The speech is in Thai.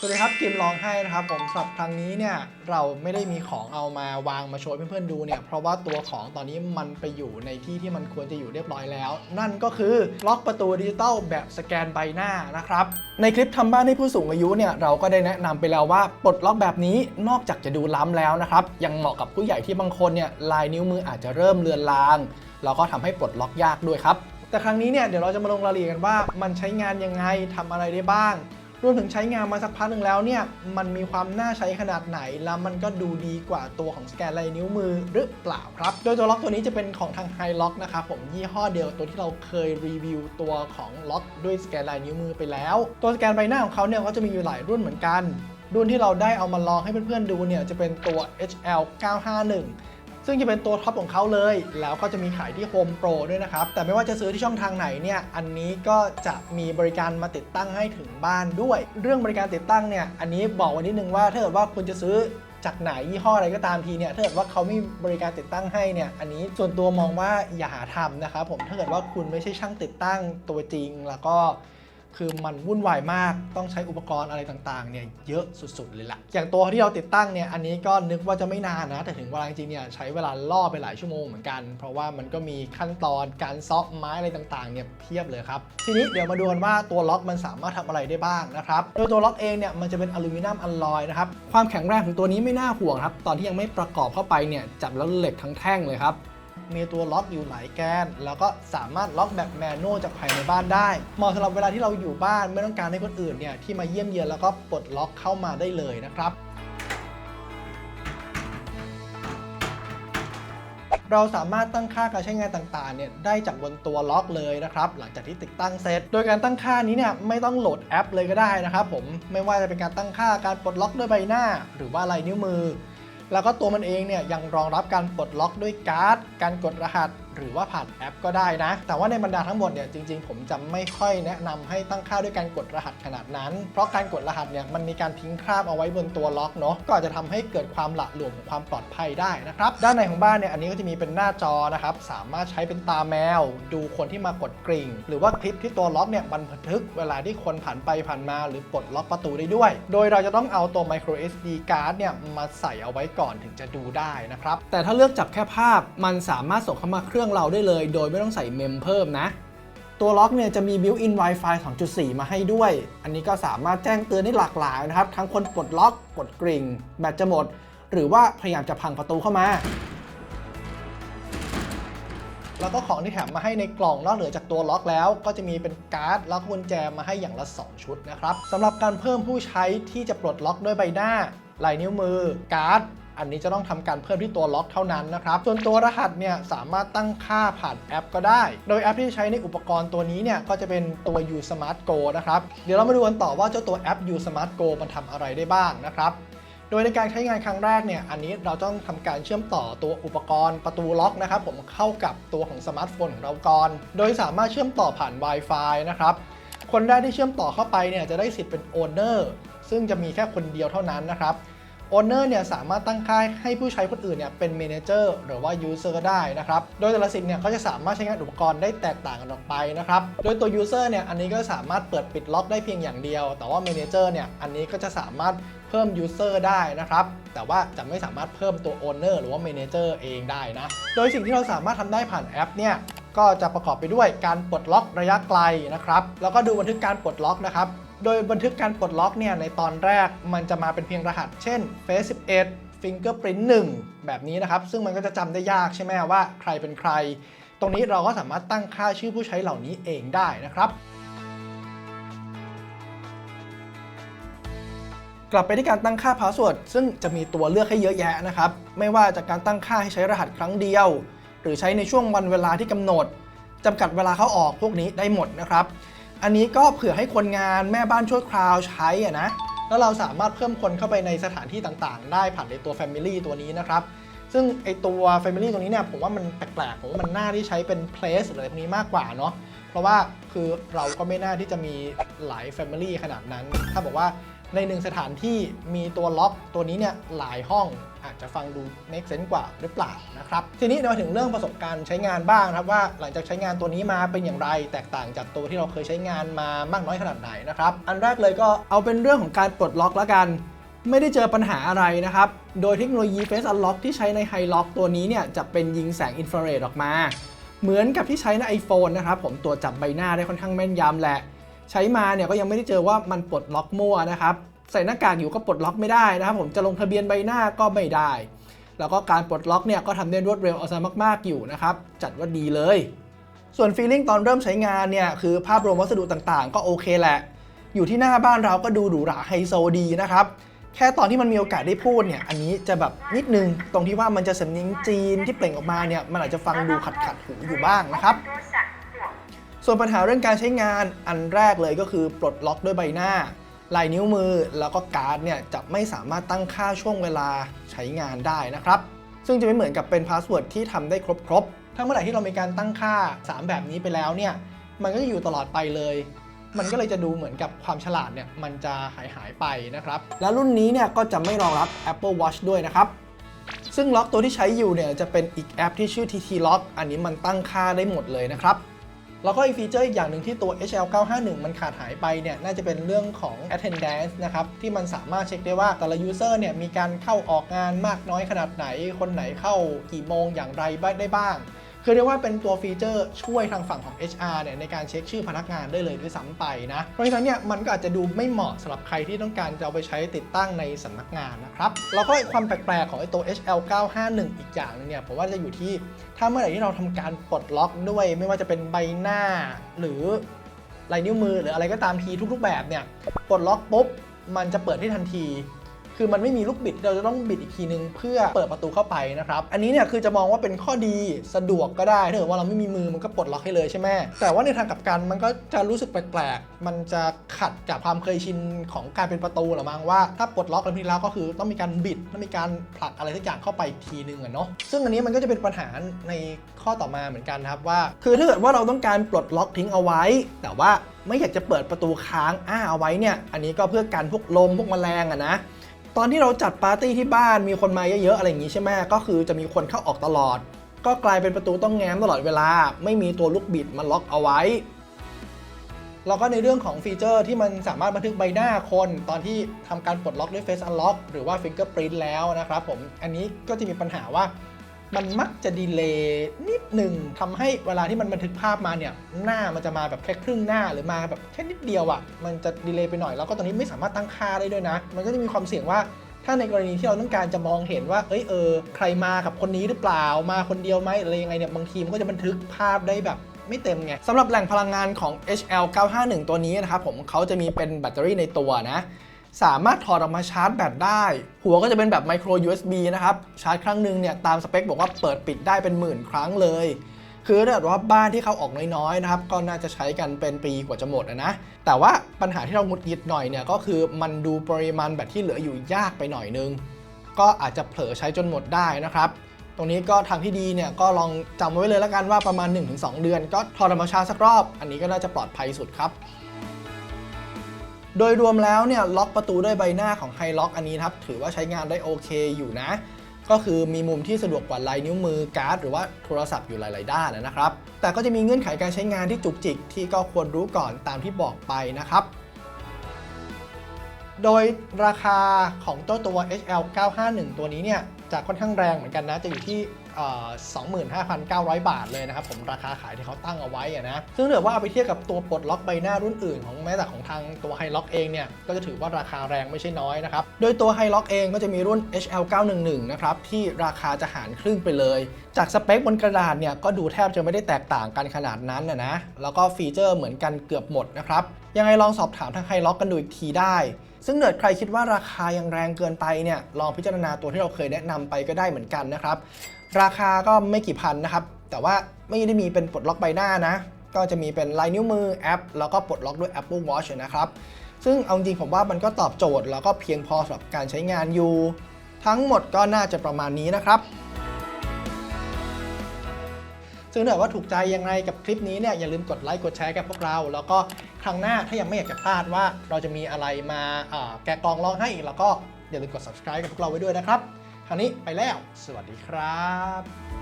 สวัสดีครับกิมร้องไห้นะครับผมสำหรับครั้งนี้เนี่ยเราไม่ได้มีของเอามาวางมาโชว์เพื่อนๆดูเนี่ยเพราะว่าตัวของตอนนี้มันไปอยู่ในที่ที่มันควรจะอยู่เรียบร้อยแล้ว นั่นก็คือล็อกประตูดิจิตอลแบบสแกนใบหน้านะครับในคลิปทำบ้านให้ผู้สูงอายุเนี่ยเราก็ได้แนะนำไปแล้วว่าปลดล็อกแบบนี้นอกจากจะดูล้ำแล้วนะครับยังเหมาะกับผู้ใหญ่ที่บางคนเนี่ยลายนิ้วมืออาจจะเริ่มเลือนลางแล้วก็ทำให้ปลดล็อกยากด้วยครับแต่ครั้งนี้เนี่ยเดี๋ยวเราจะมาลงรายละเอียดกันว่ามันใช้งานยังไงทำอะไรได้บ้าง รวมถึงใช้งานมาสักพักหนึ่งแล้วเนี่ย มันมีความน่าใช้ขนาดไหน แล้วมันก็ดูดีกว่าตัวของสแกนลายนิ้วมือหรือเปล่าครับ โดยตัวล็อกตัวนี้จะเป็นของทางไฮล็อกนะครับผมยี่ห้อเดียวตัวที่เราเคยรีวิวตัวของล็อกด้วยสแกนลายนิ้วมือไปแล้ว ตัวสแกนใบหน้าของเขาเนี่ยก็จะมีอยู่หลายรุ่นเหมือนกัน รุ่นที่เราได้เอามาลองให้เพื่อนๆดูเนี่ยจะเป็นตัว HL 951 ซึ่งจะเป็นตัวท็อปของเขาเลย แล้วก็จะมีขายที่ Home Pro ด้วยนะครับ แต่ไม่ว่าจะซื้อที่ช่องทางไหนเนี่ยอันนี้ก็จะมีบริการมาติดตั้งให้ถึงบ้านด้วย เรื่องบริการติดตั้งเนี่ยอันนี้บอกไว้นิดนึงว่าถ้าเกิดว่าคุณจะซื้อจากไหนยี่ห้ออะไรก็ตามทีเนี่ยถ้าเกิดว่าเขาไม่มีบริการติดตั้งให้เนี่ยอันนี้ส่วนตัวมองว่าอย่าหาทำนะครับผมถ้าเกิดว่าคุณไม่ใช่ช่างติดตั้งตัวจริงแล้วก็ คือมันวุ่นวายมากต้องใช้อุปกรณ์อะไรต่างๆเนี่ยเยอะสุดๆเลยล่ะอย่างตัวที่เราติดตั้งเนี่ยอันนี้ก็นึกว่าจะไม่นานนะ แต่ถึงเวลาจริงเนี่ยใช้เวลาล่อไปหลายชั่วโมงเหมือนกัน เพราะว่ามันก็มีขั้นตอนการซอกไม้อะไรต่างๆเนี่ยเพียบเลยครับ ทีนี้เดี๋ยวมาดูกันว่าตัวล็อกมันสามารถทำอะไรได้บ้างนะครับโดยตัวล็อกเองเนี่ยมันจะเป็นอลูมิเนียมอัลลอยนะครับความแข็งแรงของตัวนี้ไม่น่าห่วงครับตอนที่ยังไม่ประกอบเข้าไปเนี่ยจับแล้วเหล็กทั้งแท่งเลยครับ มีตัวล็อกอยู่หลายแกน แล้วก็สามารถล็อกแบบแมนนวลจากภายในบ้านได้ เหมาะสำหรับเวลาที่เราอยู่บ้านไม่ต้องการให้คนอื่นเนี่ยที่มาเยี่ยมเยียนแล้วก็ปลดล็อกเข้ามาได้เลยนะครับเราสามารถตั้งค่าการใช้งานต่างๆ เนี่ยได้จากบนตัวล็อกเลยนะครับ หลังจากที่ติดตั้งเสร็จ โดยการตั้งค่านี้เนี่ยไม่ต้องโหลดแอปเลยก็ได้นะครับผม ไม่ว่าจะเป็นการตั้งค่าการปลดล็อกด้วยใบหน้า หรือว่าลายนิ้วมือ แล้วก็ตัวมันเองเนี่ยยังรองรับการปลดล็อกด้วยการ์ด การกดรหัส หรือว่าผ่านแอปก็ได้นะ แต่ว่าในบรรดาทั้งหมดเนี่ยจริงๆ ผมจะไม่ค่อยแนะนำให้ตั้งค่าด้วยการกดรหัสขนาดนั้น เพราะการกดรหัสเนี่ยมันมีการทิ้งคราบเอาไว้บนตัวล็อกเนาะก็อาจจะทำให้เกิดความหละหลวมของความปลอดภัยได้นะครับด้านในของบ้านเนี่ยอันนี้ก็จะมีเป็นหน้าจอนะครับสามารถใช้เป็นตาแมว ดูคนที่มากดกริ่ง หรือว่าคลิปที่ตัวล็อกเนี่ยบันทึกเวลาที่คนผ่านไปผ่านมาหรือปลดล็อกประตูได้ด้วย โดยเราจะต้องเอาตัว micro SD card เนี่ยมาใส่เอาไว้ก่อนถึงจะดูได้นะครับแต่ถ้าเลือกจับแค่ภาพมันสามารถส่งเข้ามาเครื่องเราได้เลย โดยไม่ต้องใส่เมมเพิ่มนะ ตัวล็อกเนี่ยจะมี built-in Wi-Fi 2.4 มาให้ด้วย อันนี้ก็สามารถแจ้งเตือนได้หลากหลายนะครับ ทั้งคนปลดล็อกปลดกริ่ง แบตจะหมด หรือว่าพยายามจะพังประตูเข้ามา แล้วก็ของที่แถมมาให้ในกล่องนอกเหนือจากตัวล็อกแล้ว ก็จะมีเป็นการ์ดแล้วก็กุญแจมาให้อย่างละ 2 ชุดนะครับสำหรับการเพิ่มผู้ใช้ที่จะปลดล็อกด้วยใบหน้าลายนิ้วมือ การ์ด อันนี้จะต้องทำการเพิ่มที่ตัวล็อกเท่านั้นนะครับส่วนตัวรหัสเนี่ยสามารถตั้งค่าผ่านแอปก็ได้ โดยแอปที่ใช้ในอุปกรณ์ตัวนี้เนี่ยก็จะเป็นตัว U Smart Go นะครับเดี๋ยวเรามาดูกันต่อว่าเจ้าตัวแอป U Smart Go มันทำอะไรได้บ้างนะครับโดยในการใช้งานครั้งแรกเนี่ย อันนี้เราต้องทำการเชื่อมต่อตัวอุปกรณ์ประตูล็อกนะครับ ผมเข้ากับตัวของสมาร์ทโฟนของเราก่อน โดยสามารถเชื่อมต่อผ่าน Wi-Fi นะครับ คนแรกที่เชื่อมต่อเข้าไปเนี่ยจะได้สิทธิ์เป็น Owner ซึ่งจะมีแค่คนเดียวเท่านั้นนะครับ Owner เนี่ยสามารถตั้งค่าให้ผู้ใช้คนอื่นเนี่ยเป็น Manager หรือว่า User ก็ได้นะครับ โดยแต่ละสิทธิ์เนี่ยก็จะสามารถใช้งานอุปกรณ์ได้แตกต่างกันออกไปนะครับ โดยตัว User เนี่ยอันนี้ก็สามารถเปิดปิดล็อกได้เพียงอย่างเดียว แต่ว่า Manager เนี่ยอันนี้ก็จะสามารถเพิ่ม User ได้นะครับ แต่ว่าจะไม่สามารถเพิ่มตัว Owner หรือว่า Manager เองได้นะ โดยสิ่งที่เราสามารถทำได้ผ่านแอปเนี่ย ก็จะประกอบไปด้วยการปลดล็อกระยะไกลนะครับ แล้วก็ดูบันทึกการปลดล็อกนะครับ โดยบันทึกการปลดล็อกเนี่ยในตอนแรกมันจะมาเป็นเพียงรหัส เช่น Face 11 Fingerprint 1 แบบนี้นะครับ ซึ่งมันก็จะจำได้ยากใช่ไหมว่าใครเป็นใคร ตรงนี้เราก็สามารถตั้งค่าชื่อผู้ใช้เหล่านี้เองได้นะครับกลับไปที่การตั้งค่าพาสเวิร์ดซึ่งจะมีตัวเลือกให้เยอะแยะนะครับ ไม่ว่าจากการตั้งค่าให้ใช้รหัสครั้งเดียว หรือใช้ในช่วงวันเวลาที่กำหนดจำกัดเวลาเข้าออกพวกนี้ได้หมดนะครับ อันนี้ก็เผื่อให้คนงานแม่บ้านชั่วคราวใช้อะนะ แล้วเราสามารถเพิ่มคนเข้าไปในสถานที่ต่างๆ ได้ผ่านในตัว Family ตัวนี้นะครับ ซึ่งไอตัว Family ตัวนี้เนี่ยผมว่ามันแปลกๆ ผมว่ามันน่าที่ใช้เป็น Place หรืออะไรพวกนี้มากกว่าเนาะ เพราะว่าคือเราก็ไม่น่าที่จะมีหลาย Family ขนาดนั้น ถ้าบอกว่า ในหนึ่งสถานที่มีตัวล็อกตัวนี้เนี่ยหลายห้องอาจจะฟังดู make sense กว่าหรือเปล่านะครับ ทีนี้เรามาถึงเรื่องประสบการณ์ใช้งานบ้างนะครับว่าหลังจากใช้งานตัวนี้มาเป็นอย่างไร แตกต่างจากตัวที่เราเคยใช้งานมามากน้อยขนาดไหนนะครับ อันแรกเลยก็เอาเป็นเรื่องของการปลดล็อกแล้วกัน ไม่ได้เจอปัญหาอะไรนะครับ โดยเทคโนโลยี Face Unlock ที่ใช้ใน High Lock ตัวนี้เนี่ยจะเป็นยิงแสงอินฟราเรดออกมา เหมือนกับที่ใช้ใน iPhone นะครับผมตรวจจับใบหน้าได้ค่อนข้างแม่นยำแหละ ใช้มาเนี่ยก็ยังไม่ได้เจอว่ามันปลดล็อกมั่วนะครับใส่หน้ากากอยู่ก็ปลดล็อกไม่ได้นะครับผมจะลงทะเบียนใบหน้าก็ไม่ได้ แล้วก็การปลดล็อกเนี่ยก็ทำได้รวดเร็วเอาซะมากๆอยู่นะครับจัดว่าดีเลย ส่วนฟีลลิ่งตอนเริ่มใช้งานเนี่ยคือภาพรวมวัสดุต่างๆ ก็โอเคแหละ อยู่ที่หน้าบ้านเราก็ดูหรูหราไฮโซดีนะครับแค่ตอนที่มันมีโอกาสได้พูดเนี่ยอันนี้จะแบบนิดนึงตรงที่ว่ามันจะสำเนียงจีนที่เปล่งออกมาเนี่ยมันอาจจะฟังดูขัดขัดหูอยู่บ้างนะครับ ส่วนปัญหาเรื่องการใช้งานอันแรกเลยก็คือปลดล็อกด้วยใบหน้าลายนิ้วมือแล้วก็การ์ดเนี่ยจะไม่สามารถตั้งค่าช่วงเวลาใช้งานได้นะครับ ซึ่งจะไม่เหมือนกับเป็นพาสเวิร์ดที่ทำได้ครบๆถ้าเมื่อไหร่ที่เรามีการตั้งค่า 3 แบบนี้ไปแล้วเนี่ยมันก็จะอยู่ตลอดไปเลย มันก็เลยจะดูเหมือนกับความฉลาดเนี่ยมันจะหายหายไปนะครับ และรุ่นนี้เนี่ยก็จะไม่รองรับ Apple Watch ด้วยนะครับ ซึ่งล็อกตัวที่ใช้อยู่เนี่ยจะเป็นอีกแอปที่ชื่อ TT Lock อันนี้มันตั้งค่าได้หมดเลยนะครับ แล้วก็อีกฟีเจอร์อีกอย่างหนึ่งที่ตัว HL951 มันขาดหายไปเนี่ยน่าจะเป็นเรื่องของ attendance นะครับที่มันสามารถเช็คได้ว่าแต่ละ user เนี่ยมีการเข้าออกงานมากน้อยขนาดไหน คนไหนเข้ากี่โมงอย่างไรบ้างได้บ้าง คือเรียกว่าเป็นตัวฟีเจอร์ช่วยทางฝั่งของ HR เนี่ยในการเช็คชื่อพนักงานได้เลยด้วยซ้ำไปนะ เพราะฉะนั้นเนี่ยมันก็อาจจะดูไม่เหมาะสำหรับใครที่ต้องการจะเอาไปใช้ติดตั้งในสำนักงานนะครับแล้วก็ความแปลกๆของไอ้ตัว HL951 อีกอย่างหนึงเนี่ยผมว่าจะอยู่ที่ถ้าเมื่อไหร่ที่เราทำการปลดล็อกด้วย ไม่ว่าจะเป็นใบหน้า หรือลายนิ้วมือหรืออะไรก็ตามทีทุกๆแบบเนี่ยปลดล็อกปุ๊บมันจะเปิดได้ทันที คือมันไม่มีลูกบิดเราจะต้องบิดอีกทีนึงเพื่อเปิดประตูเข้าไปนะครับ อันนี้เนี่ยคือจะมองว่าเป็นข้อดีสะดวกก็ได้ถ้าเกิดว่าเราไม่มีมือมันก็ปลดล็อกให้เลยใช่ไหมแต่ว่าในทางกลับกันมันก็จะรู้สึกแปลกๆ มันจะขัดกับความเคยชินของการเป็นประตูหรือมั้งว่าถ้าปลดล็อกแล้วทีแล้วก็คือต้องมีการบิดต้องมีการผลักอะไรสักอย่างเข้าไปทีนึงอะเนาะซึ่งอันนี้มันก็จะเป็นปัญหาในข้อต่อมาเหมือนกันครับว่า คือถ้าเกิดว่าเราต้องการปลดล็อกทิ้งเอาไว้ แต่ว่าไม่อยากจะเปิดประตูค้างอ้าเอาไว้เนี่ย อันนี้ก็เพื่อกันพวกลมพวกแมลงอะนะ ตอนที่เราจัดปาร์ตี้ที่บ้านมีคนมาเยอะๆอะไรอย่างนี้ใช่ไหมก็คือจะมีคนเข้าออกตลอด ก็กลายเป็นประตูต้องแง้มตลอดเวลา ไม่มีตัวลูกบิดมาล็อกเอาไว้ แล้วก็ในเรื่องของฟีเจอร์ที่มันสามารถบันทึกใบหน้าคน ตอนที่ทำการปลดล็อกด้วย Face Unlock หรือว่า Fingerprint แล้วนะครับผมอันนี้ก็จะมีปัญหาว่า มันมักจะดีเลย์นิดหนึ่งทำให้เวลาที่มันบันทึกภาพมาเนี่ยหน้ามันจะมาแบบแค่ครึ่งหน้าหรือมาแบบแค่นิดเดียวอะ่ะมันจะดีเลย์ไปหน่อยแล้วก็ตอนนี้ไม่สามารถตั้งค่าได้ด้วยนะ มันก็จะมีความเสี่ยงว่าถ้าในกรณีที่เราต้องการจะมองเห็นว่า เอ้ยเออใครมากับคนนี้หรือเปล่ามาคนเดียวไหมอะไรยังไงเนี่ยบางทีมันก็จะบันทึกภาพได้แบบไม่เต็มไงสำหรับแหล่งพลังงานของ HL951 ตัวนี้นะครับผมเขาจะมีเป็นแบตเตอรี่ในตัวนะ สามารถถอดออกมาชาร์จแบตได้ หัวก็จะเป็นแบบ micro USB นะครับ ชาร์จครั้งหนึ่งเนี่ยตามสเปคบอกว่าเปิดปิดได้เป็นหมื่นครั้งเลย คือถ้าเกิดว่าบ้านที่เขาออกน้อยๆนะครับ ก็น่าจะใช้กันเป็นปีกว่าจะหมดนะ แต่ว่าปัญหาที่เราหงุดหงิดหน่อยเนี่ยก็คือมันดูปริมาณแบตที่เหลืออยู่ยากไปหน่อยนึง ก็อาจจะเผลอใช้จนหมดได้นะครับตรงนี้ก็ทางที่ดีเนี่ยก็ลองจำไว้เลยแล้วกันว่าประมาณ 1-2 เดือน ก็ถอดออกมาชาร์จสักรอบ อันนี้ก็น่าจะปลอดภัยสุดครับ โดยรวมแล้วเนี่ยล็อกประตูด้วยใบหน้าของไฮล็อกอันนี้ครับถือว่าใช้งานได้โอเคอยู่นะ ก็คือมีมุมที่สะดวกกว่าลายนิ้วมือการ์ดหรือว่าโทรศัพท์อยู่หลาย ๆ ด้านนะครับ แต่ก็จะมีเงื่อนไขการใช้งานที่จุกจิกที่ก็ควรรู้ก่อนตามที่บอกไปนะครับ โดยราคาของเจ้าตัว HL951 ตัวนี้เนี่ยจะค่อนข้างแรงเหมือนกันนะ จะอยู่ที่ 25,900 บาทเลยนะครับ ผมราคาขายที่เขาตั้งเอาไว้นะ ซึ่งถ้าเกิดว่าเอาไปเทียบกับตัวปลดล็อกใบหน้ารุ่นอื่นของแม้แต่ของทางตัว h i l o c k เองเนี่ย ก็จะถือว่าราคาแรงไม่ใช่น้อยนะครับ โดยตัว h i l o c k เองก็จะมีรุ่น HL911 นะครับ ที่ราคาจะหารครึ่งไปเลย จากสเปคบนกระดาษเนี่ยก็ดูแทบจะไม่ได้แตกต่างกันขนาดนั้นนะนะแล้วก็ฟีเจอร์เหมือนกันเกือบหมดนะครับ ยังไงลองสอบถามทาง h i l o c k กันดูอีกทีได้ ซึ่งเกิดใครคิดว่าราคายังแรงเกินไปเนี่ยลองพิจารณาตัวที่เราเคยแนะนำไปก็ได้เหมือนกันนะครับ ราคาก็ไม่กี่พันนะครับ แต่ว่าไม่ได้มีเป็นปลดล็อกใบหน้านะ ก็จะมีเป็นลายนิ้วมือแอป แล้วก็ปลดล็อกด้วย Apple Watch นะครับซึ่งเอาจริงผมว่ามันก็ตอบโจทย์แล้วก็เพียงพอสำหรับการใช้งานอยู่ ทั้งหมดก็น่าจะประมาณนี้นะครับ ซึ่งถ้าเกิดว่าถูกใจยังไงกับคลิปนี้เนี่ยอย่าลืมกดไลค์กดแชร์กับพวกเรา แล้วก็ครั้งหน้าถ้ายังไม่อยากจะพลาดว่าเราจะมีอะไรมาแกะกล่องลองให้อีกแล้วก็อย่าลืมกด subscribe กับพวกเราไว้ด้วยนะครับ คราวนี้ไปแล้ว สวัสดีครับ